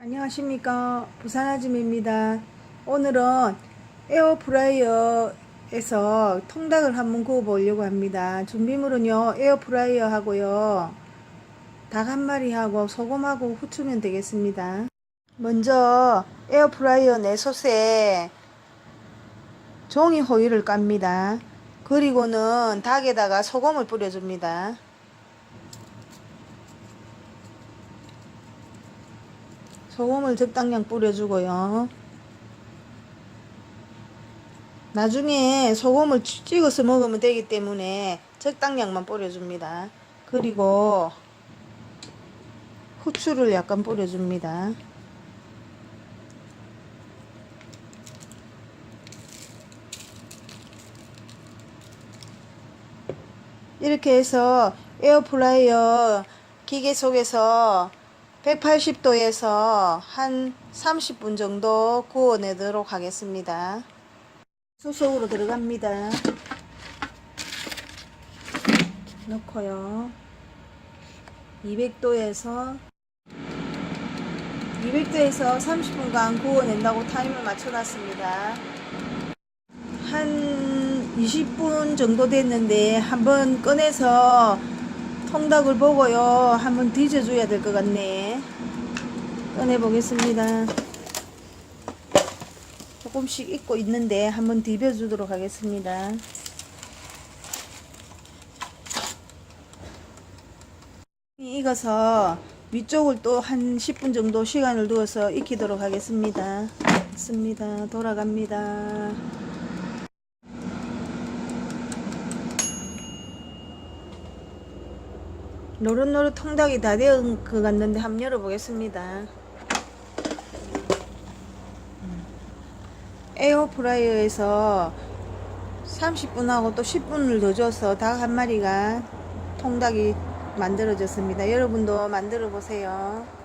안녕하십니까. 부산 아줌입니다. 오늘은 에어프라이어에서 통닭을 한번 구워 보려고 합니다. 준비물은요 에어프라이어 하고요 닭 한 마리 하고 소금하고 후추면 되겠습니다. 먼저 에어프라이어 내솥에 종이 호일을 깝니다. 그리고는 닭에다가 소금을 뿌려줍니다 소금을 적당량 뿌려주고요. 나중에 소금을 찌- 찍어서 먹으면 되기 때문에 적당량만 뿌려줍니다. 그리고 후추를 약간 뿌려줍니다. 이렇게 해서 에어프라이어 기계 속에서 180도에서 한 30분 정도 구워내도록 하겠습니다. 소속으로 들어갑니다. 넣고요. 200도에서 200도에서 30분간 구워낸다고 타임을 맞춰놨습니다. 한 20분 정도 됐는데 한번 꺼내서 통닭을 보고요. 한번 뒤져줘야 될 것 같네. 꺼내보겠습니다. 조금씩 익고 있는데 한번 뒤벼주도록 하겠습니다. 익어서 위쪽을 또 한 10분 정도 시간을 두어서 익히도록 하겠습니다. 습니다. 돌아갑니다. 노릇노릇 통닭이 다 되은 것 같는데 한번 열어보겠습니다. 에어프라이어에서 30분하고 또 10분을 더 줘서 닭 한 마리가 통닭이 만들어졌습니다. 여러분도 만들어 보세요.